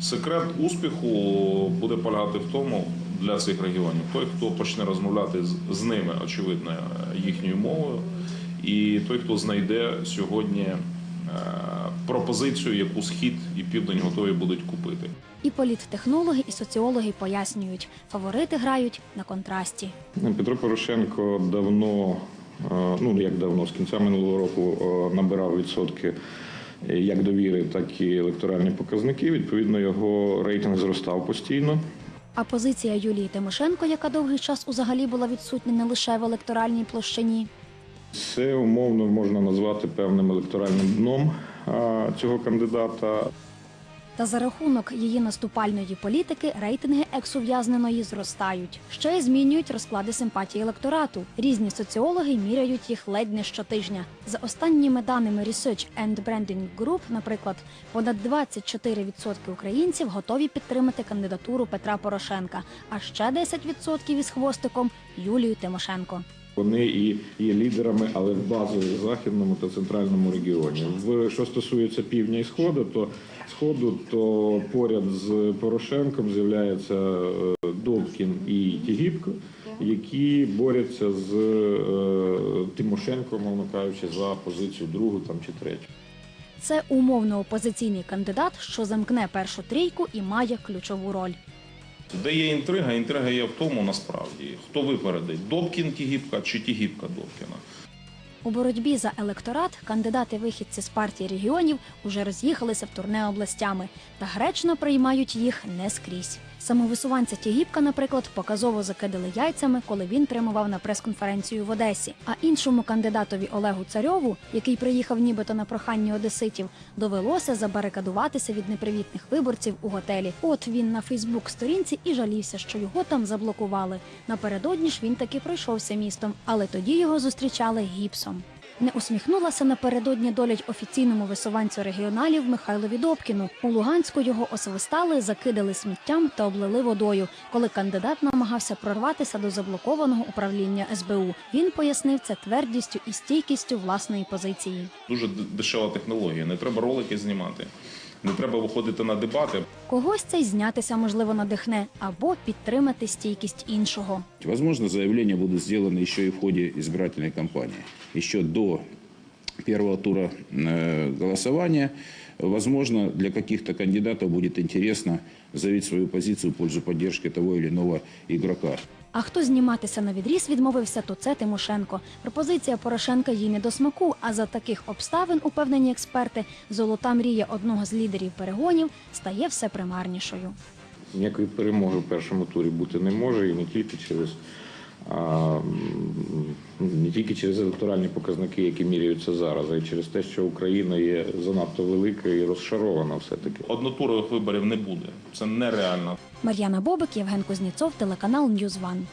Секрет успіху буде полягати в тому для цих регіонів. Той, хто почне розмовляти з, ними, очевидно, їхньою мовою, і той, хто знайде сьогодні е, пропозицію, яку схід і південь готові будуть купити. І політтехнологи, і соціологи пояснюють, фаворити грають на контрасті. Петро Порошенко давно, е, ну як давно, з кінця минулого року е, набирав відсотки як довіри, так і електоральні показники. Відповідно, його рейтинг зростав постійно. А позиція Юлії Тимошенко, яка довгий час узагалі була відсутня не лише в електоральній площині, Це умовно можна назвати певним електоральним дном цього кандидата. Та за рахунок її наступальної політики рейтинги екс-ув'язненої зростають. Ще й змінюють розклади симпатії електорату. Різні соціологи міряють їх ледь не щотижня. За останніми даними Research and Branding Group, наприклад, понад 24% українців готові підтримати кандидатуру Петра Порошенка, а ще 10% із хвостиком Юлію Тимошенко. Вони і є лідерами, але в базовому західному та центральному регіоні. В що стосується півдня і сходу, то сходу, то поряд з Порошенком з'являється е, Добкін і Тігіпко, які борються з е, Тимошенко, мовно кажучи, за позицію другу там чи третю. Це умовно опозиційний кандидат, що замкне першу трійку і має ключову роль. Де є інтрига? Інтрига є в тому насправді, хто випередить Добкін Тігіпка чи Тігіпка Добкіна. У боротьбі за електорат кандидати-вихідці з партії регіонів уже роз'їхалися в турне областями та гречно приймають їх не скрізь. Самовисуванця Тігіпка, наприклад, показово закидали яйцями, коли він прямував на прес-конференцію в Одесі. А іншому кандидатові Олегу Царьову, який приїхав нібито на прохання одеситів, довелося забарикадуватися від непривітних виборців у готелі. От він на Фейсбук-сторінці і жалівся, що його там заблокували. Напередодні ж він таки пройшовся містом, але тоді його зустрічали гіпсом. Не усміхнулася напередодні долять офіційному висуванцю регіоналів Михайлові Добкіну. У Луганську його освистали, закидали сміттям та облили водою. Коли кандидат намагався прорватися до заблокованого управління СБУ, він пояснив це твердістю і стійкістю власної позиції. Дуже дешева технологія. Не треба ролики знімати, не треба виходити на дебати. Когось цей знятися можливо надихне або підтримати стійкість іншого. Возможно, заявлення буде зроблено ще і в ході избирательной кампанії, ще до первого тура э, голосования. Возможно, для каких-то кандидатов будет интересно заявить свою позицию в пользу поддержки того или иного игрока. А хто зніматися на відріз відмовився, то це Тимошенко. Пропозиція Порошенка їй не до смаку. А за таких обставин, упевнені експерти, золота мрія одного з лідерів перегонів стає все примарнішою. Ніякої перемоги в першому турі бути не може, і не тільки через не тільки через електоральні показники, які міряються зараз, а й через те, що Україна є занадто велика і розшарована все-таки. Однотурових виборів не буде. Це нереально. Мар'яна Бобик, Євген Кузніцов, телеканал Ньюзван.